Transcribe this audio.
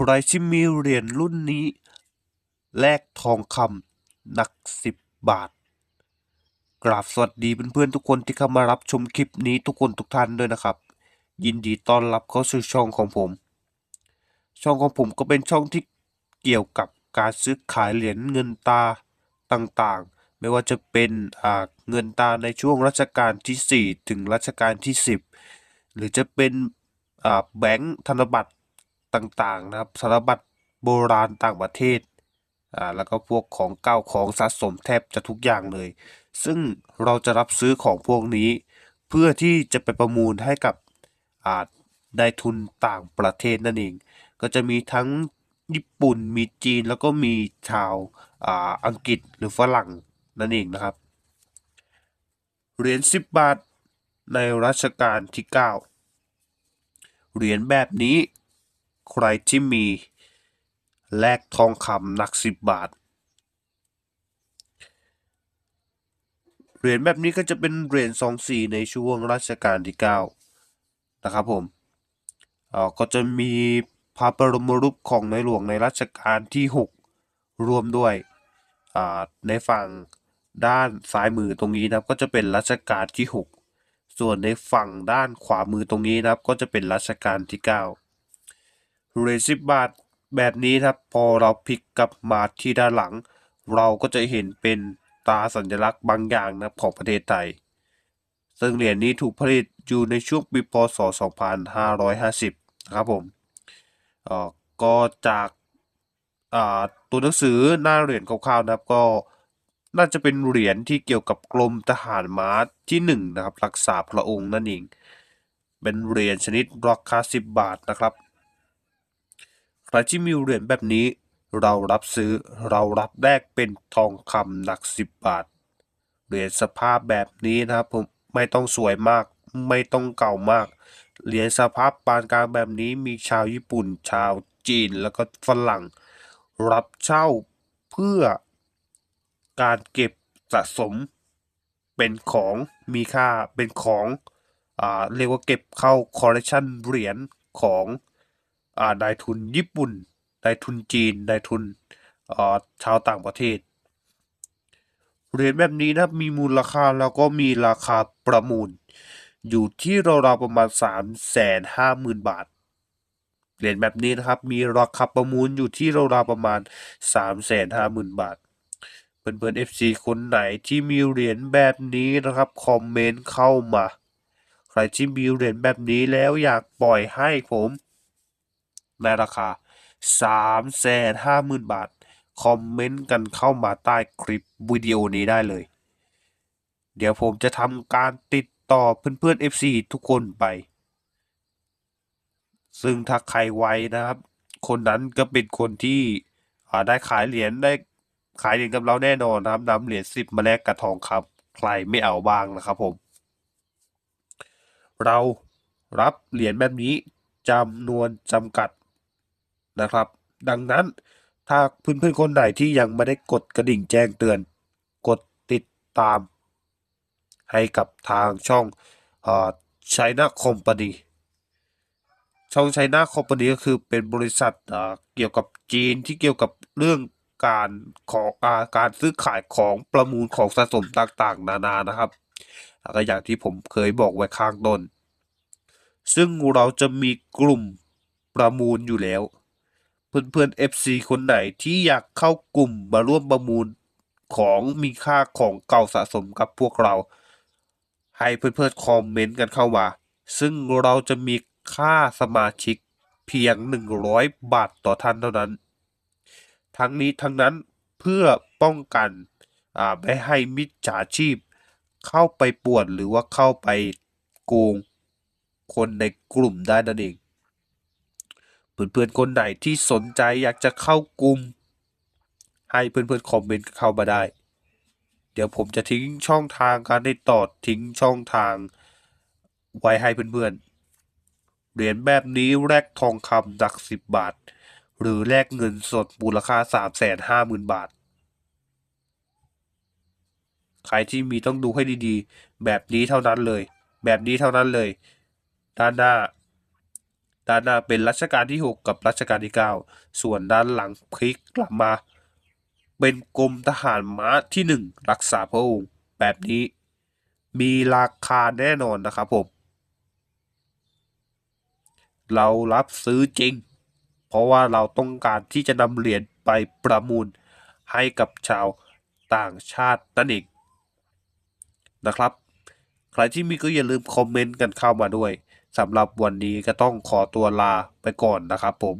ใครที่มีเหรียญรุ่นนี้ แลกทองคำหนักสิบบาท กราบสวัสดีเพื่อนๆทุกคนที่เข้ามารับชมคลิปนี้ทุกคนทุกท่านด้วยนะครับ ยินดีต้อนรับเข้าสู่ช่องของผม ช่องของผมก็เป็นช่องที่เกี่ยวกับการซื้อขายเหรียญเงินตาต่างๆ ไม่ว่าจะเป็นเงินตาในช่วงรัชกาลที่ 4 ถึงรัชกาลที่ 10 หรือจะเป็นแบงค์ธนบัตร ต่างๆนะครับธนบัตรโบราณต่างประเทศอ่าแล้วก็พวกของเก่าของสะสมแทบจะทุกอย่างเลย ซึ่งเราจะรับซื้อของพวกนี้ เพื่อที่จะไปประมูลให้กับอ่านายทุนต่างประเทศนั่นเอง ก็จะมีทั้งญี่ปุ่นมีจีนแล้วก็มีชาวอ่าอังกฤษหรือฝรั่งนั่นเองนะครับเหรียญ10 บาทในรัชกาลที่ 9 เหรียญแบบนี้ ใครที่มีแลกทองคำหนัก 10 บาท เหรียญแบบนี้ก็จะเป็นเหรียญ2สีในช่วงรัชกาลที่ 9 นะครับผมออก็จะมีพระบรมรูปของในหลวงในรัชกาลที่ 6 รวมด้วยในฝั่งด้านซ้ายมือตรงนี้นะครับ ก็จะเป็นรัชกาลที่ 6 ส่วนในฝั่งด้านขวามือตรงนี้นะครับ ก็จะเป็นรัชกาลที่ 9 เหรียญ10บาทแบบนี้ครับพอเราพลิกกลับมาที่ด้านหลัง เราก็จะเห็นเป็นตาสัญลักษณ์บางอย่างนะของประเทศไทย ซึ่งเหรียญนี้ถูกผลิตอยู่ในช่วงปีพศ 2550 นะครับผมเอ่อก็จากตัวหนังสือหน้าเหรียญคร่าวๆนะครับก็น่าจะเป็นเหรียญที่เกี่ยวกับกรมทหารม้าที่หนึ่งนะครับรักษาพระองค์นั่นเอง เป็นเหรียญชนิดราคา10 บาทนะครับ ใครที่มีเหรียญแบบนี้ เรารับซื้อเรารับแลกเป็นทองคำหนัก 10 บาท เหรียญสภาพแบบนี้นะครับผมไม่ต้องสวยมาก ไม่ต้องเก่ามาก เหรียญสภาพปานกลางแบบนี้มีชาวญี่ปุ่น ชาวจีนแล้วก็ฝรั่ง รับเช่าเพื่อการเก็บสะสมเป็นของมีค่าเป็นของอ่าเรียกว่าเก็บเข้าคอลเลกชันเหรียญของ นายทุนญี่ปุ่นนายทุนจีนนายทุนอ่าชาวต่างประเทศเหรียญแบบนี้นะครับมีมูลค่าแล้วก็มีราคาประมูล อยู่ที่ราวๆประมาณ3ามแสนห้าหมื่นบาท เหรียญแบบนี้นะครับ มีราคาประมูลอยู่ที่ราวๆประมาณ3ามแสนห้าหมื่นบาท เพื่อนๆ FC คนไหนที่มีเหรียญแบบนี้นะครับ คอมเมนต์เข้ามา ใครที่มีเหรียญแบบนี้แล้วอยากปล่อยให้ผม ในราคา3ามแสนห้าหมื่นบาท คอมเมนต์กันเข้ามาใต้คลิปวิดีโอนี้ได้เลย เดี๋ยวผมจะทำการติดต่อเพื่อนๆ FC ทุกคนไป ซึ่งถ้าใครไวนะครับ คนนั้นก็เป็นคนที่ได้ขายเหรียญได้ขายเหรียญกับเราแน่นอนนะครับนำเหรียญสิบมาแลกกับทองคำใครไม่เอาบ้างนะครับผม เรารับเหรียญแบบนี้จำนวนจำกัด นะครับ ดังนั้นถ้าเพื่อนๆคนไหนที่ยังไม่ได้กดกระดิ่งแจ้งเตือน กดติดตาม ให้กับทางช่องเอ่อ China Company ช่อง China Company ก็คือเป็นบริษัทเกี่ยวกับจีนที่เกี่ยวกับเรื่องการของอาการซื้อขายของประมูลของสะสมต่างๆ นานานะครับแล้วก็อย่างที่ผมเคยบอกไว้ข้างต้น ซึ่งเราจะมีกลุ่มประมูลอยู่แล้ว เพื่อนๆ FC คนไหนที่อยากเข้ากลุ่มมาร่วมประมูลของมีค่าของเก่าสะสมกับพวกเรา ให้เพื่อนๆคอมเมนต์กันเข้ามา ซึ่งเราจะมีค่าสมาชิกเพียง 100 บาทต่อท่านเท่านั้น ทั้งนี้ทั้งนั้นเพื่อป้องกันอ่าไม่ให้มิจฉาชีพ เข้าไปป่วนหรือว่าเข้าไปโกงคนในกลุ่มได้นั่นเอง เพื่อนๆคนไหนที่สนใจอยากจะเข้ากลุ่ม ให้เพื่อนๆคอมเมนต์เข้ามาได้ เดี๋ยวผมจะทิ้งช่องทางการติดต่อทิ้งช่องทางไว้ให้เพื่อนๆ เหรียญแบบนี้แลกทองคำหนักสิบบาท หรือแลกเงินสดมูลค่าสามแสนห้าหมื่นบาท ใครที่มีต้องดูให้ดีๆ แบบนี้เท่านั้นเลย แบบนี้เท่านั้นเลย ด้านหน้า ด้านหน้าเป็นรัชกาลที่ 6 กับรัชกาลที่ 9 ส่วนด้านหลังพลิกกลับมา เป็นกรมทหารม้าที่ 1 รักษาพระองค์แบบนี้ มีราคาแน่นอนนะครับผม เรารับซื้อจริง เพราะว่าเราต้องการที่จะนำเหรียญไปประมูลให้กับชาวต่างชาตินั่นเองนะครับ ใครที่มีก็อย่าลืมคอมเมนต์กันเข้ามาด้วย สำหรับวันนี้ก็ต้องขอตัวลาไปก่อนนะครับผม